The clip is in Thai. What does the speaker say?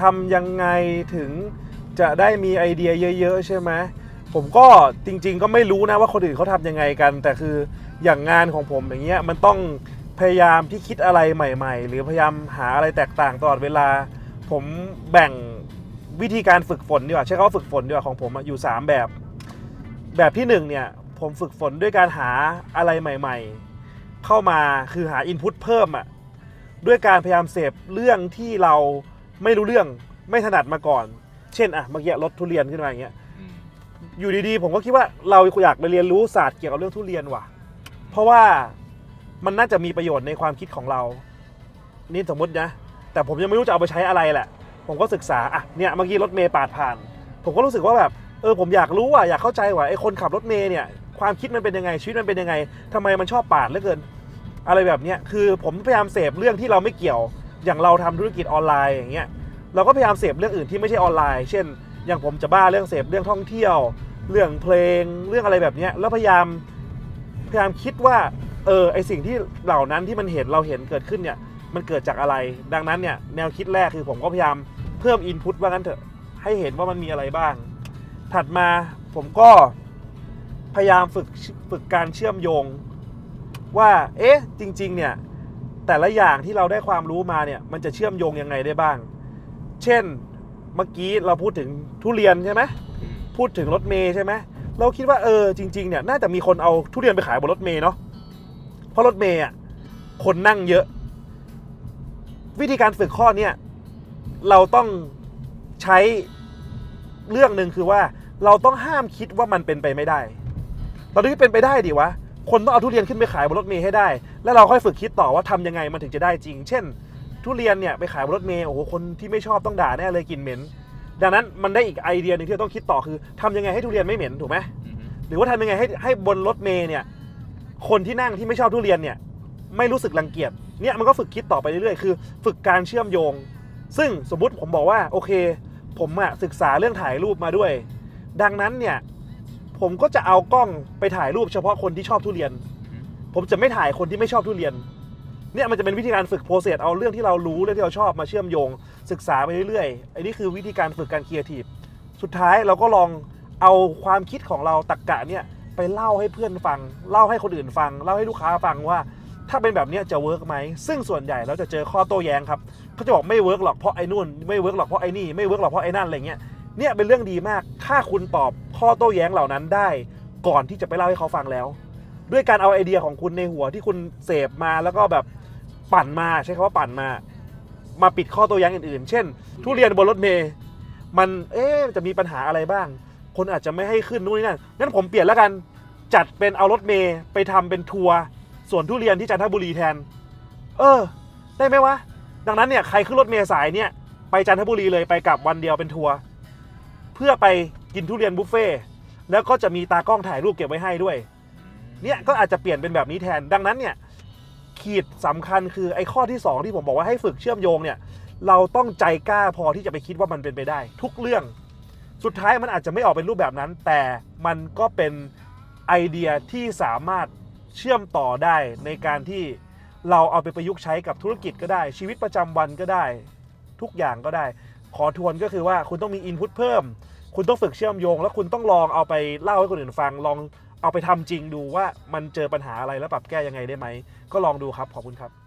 ทำยังไงถึงจะได้มีไอเดียเยอะ ๆ ใช่ไหมผมก็จริง ๆ ก็ไม่รู้นะว่าคนอื่นเขาทำยังไงกัน แต่คืออย่างงานของผมอย่างเงี้ยมันต้องพยายามที่คิดอะไรใหม่ ๆ หรือพยายามหาอะไรแตกต่างตลอดเวลา ผมแบ่งวิธีการฝึกฝนดีกว่าใช้คำว่าฝึกฝนดีกว่าของผมอยู่ 3 แบบ แบบที่หนึ่งเนี่ยผมฝึกฝนด้วยการหาอะไรใหม่ ๆ เข้ามาคือหาอินพุตเพิ่มอะด้วยการพยายามเสพเรื่องที่เรา ไม่รู้เรื่องไม่ถนัดมาก่อน เช่นอะเมื่อกี้รถทุเรียนขึ้นมาอย่างเงี้ยอืมอยู่ดีๆ ผมก็คิดว่าเราอยากไปเรียนรู้ศาสตร์เกี่ยวกับเรื่องทุเรียนว่ะ เพราะว่ามันน่าจะมีประโยชน์ในความคิดของเรา นี่สมมตินะแต่ผมยังไม่รู้จะเอาไปใช้อะไรแหละ ผมก็ศึกษาอะเนี่ยเมื่อกี้รถเมย์ปาดผ่าน ผมก็รู้สึกว่าแบบเออผมอยากรู้ว่ะอยากเข้าใจว่าไอ้คนขับรถเมย์เนี่ยความคิดมันเป็นยังไงชีวิตมันเป็นยังไงทำไมมันชอบปาดเหลือเกิน อะไรแบบเนี้ยคือผมพยายามเสพเรื่องที่เราไม่เกี่ยว อย่างเราทำธุรกิจออนไลน์อย่างเงี้ย เราก็พยายามเสพเรื่องอื่นที่ไม่ใช่ออนไลน์ เช่น อย่างผมจะบ้าเรื่องเสพเรื่องท่องเที่ยว เรื่องเพลงเรื่องอะไรแบบนี้แล้วพยายามพยายามคิดว่าเออไอสิ่งที่เหล่านั้นที่มันเห็นเราเห็นเกิดขึ้นเนี่ยมันเกิดจากอะไร ดังนั้นเนี่ยแนวคิดแรกคือผมก็พยายามเพิ่มอินพุตว่างั้นเถอะให้เห็นว่ามันมีอะไรบ้าง ถัดมาผมก็พยายามฝึกฝึกการเชื่อมโยง ว่าเอ๊ะจริง ๆ เนี่ยแต่ละอย่างที่เราได้ความรู้มาเนี่ยมันจะเชื่อมโยงยังไงได้บ้าง เช่นเมื่อกี้เราพูดถึงทุเรียนใช่ไหมอืมพูดถึงรถเมย์ใช่ไหมเราคิดว่าเออจริง ๆ เนี่ยน่าจะมีคนเอาทุเรียนไปขายบนรถเมย์เนาะเพราะรถเมย์อะคนนั่งเยอะ วิธีการฝึกข้อเนี้ยเราต้องใช้เรื่องหนึ่งคือว่าเราต้องห้ามคิดว่ามันเป็นไปไม่ได้เราดูที่เป็นไปได้ดิวะ คนต้องเอาทุเรียนขึ้นไปขายบนรถเมล์ให้ได้ แล้วเราค่อยฝึกคิดต่อว่าทำยังไงมันถึงจะได้จริง เช่น ทุเรียนเนี่ยไปขายบนรถเมล์โอ้โหคนที่ไม่ชอบต้องด่าแน่เลยกลิ่นเหม็น ดังนั้นมันได้อีกไอเดียหนึ่งที่เราต้องคิดต่อคือทำยังไงให้ทุเรียนไม่เหม็นถูกไหมอืมหรือว่าทำยังไงให้ให้บนรถเมล์เนี่ยคนที่นั่งที่ไม่ชอบทุเรียนเนี่ยไม่รู้สึกรังเกียจเนี่ยมันก็ฝึกคิดต่อไปเรื่อยๆคือ ฝึกการเชื่อมโยง ซึ่งสมมุติผมบอกว่าโอเค ผมอะศึกษาเรื่องถ่ายรูปมาด้วย ดังนั้นเนี่ยผมก็จะเอากล้องไปถ่ายรูปเฉพาะคนที่ชอบทุเรียน ผมจะไม่ถ่ายคนที่ไม่ชอบทุเรียน เนี่ยมันจะเป็นวิธีการฝึกโปรเซสเอาเรื่องที่เรารู้เรื่องที่เราชอบมาเชื่อมโยง ศึกษาไปเรื่อยๆไอ้นี่คือวิธีการฝึกการครีเอทีฟสุดท้ายเราก็ลองเอาความคิดของเราตักกะเนี่ยไปเล่าให้เพื่อนฟัง เล่าให้คนอื่นฟัง เล่าให้ลูกค้าฟังว่า ถ้าเป็นแบบนี้จะเวิร์กไหมซึ่งส่วนใหญ่เราจะเจอข้อโต้แย้งครับเขาจะบอกไม่เวิร์กหรอกเพราะไอ้นู่นไม่เวิร์กหรอกเพราะไอ้นี่ไม่เวิร์กหรอกเพราะไอ้นั่นอะไรเงี้ยเนี่ยเป็นเรื่องดีมากถ้าคุณตอบข้อโต้แย้งเหล่านั้นได้ ก่อนที่จะไปเล่าให้เขาฟังแล้ว ด้วยการเอาไอเดียของคุณในหัวที่คุณเสพมาแล้วก็แบบ ปั่นมาใช้คำว่าปั่นมา มาปิดข้อต้แย้งอื่นๆ เช่น ทุเรียนบนรถเมย์มันเอ๊จะมีปัญหาอะไรบ้าง คนอาจจะไม่ให้ขึ้นนู่นนี่นั่นงั้นผมเปลี่ยนแล้วกันจัดเป็นเอารถเมย์ไปทำเป็นทัวร์สวนทุเรียนที่จันทบุรีแทน เออ ได้ไหมวะ ดังนั้นเนี่ยใครขึ้นรถเมย์สายเนี่ยไปจันทบุรีเลยไปกลับวันเดียวเป็นทัวร์เพื่อไปกินทุเรียนบุฟเฟ่แล้วก็จะมีตากล้องถ่ายรูปเก็บไว้ให้ด้วย เนี่ยก็อาจจะเปลี่ยนเป็นแบบนี้แทน ดังนั้นเนี่ย ขีดสำคัญคือไอ้ข้อที่ 2 ที่ผมบอกว่าให้ฝึกเชื่อมโยงเนี่ยเราต้องใจกล้าพอที่จะไปคิดว่ามันเป็นไปได้ ทุกเรื่อง สุดท้ายมันอาจจะไม่ออกเป็นรูปแบบนั้น แต่มันก็เป็นไอเดียที่สามารถเชื่อมต่อได้ในการที่เราเอาไปประยุกต์ใช้กับธุรกิจก็ได้ ชีวิตประจำวันก็ได้ ทุกอย่างก็ได้ ขอทวนก็คือว่าคุณต้องมีอินพุตเพิ่ม คุณต้องฝึกเชื่อมโยง แล้วคุณต้องลองเอาไปเล่าให้คนอื่นฟังลอง เอาไปทำจริงดูว่ามันเจอปัญหาอะไรแล้วปรับแก้ยังไงได้ไหมก็ลองดูครับขอบคุณครับ